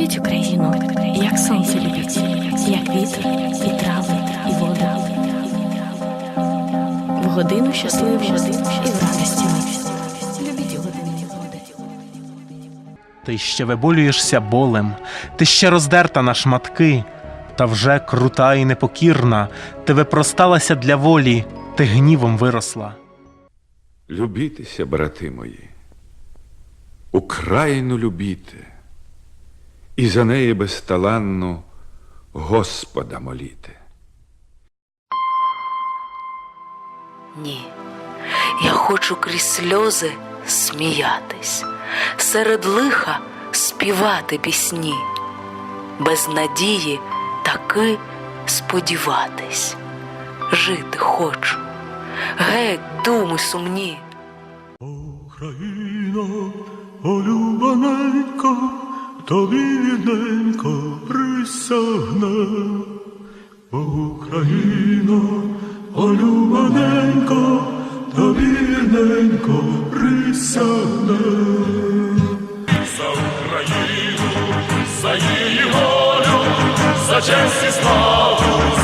Любіть Україну, як сонце любіть, як вітер, і трави, і вода. В годину щасливу і в радості. Ти ще виболюєшся болем, ти ще роздерта на шматки, та вже крута і непокірна, ти випросталася для волі, ти гнівом виросла. Любітеся, брати мої, Україну любіте, і за неї безталанно Господа моліте. Ні, я хочу крізь сльози сміятись, серед лиха співати пісні, без надії таки сподіватись. Жити хочу, геть думи сумні. Україно, улюблененько, тобі рідненько присягне. Україно, улюблененько, тобі рідненько присягне. За Україну, за її волю, за честь і славу,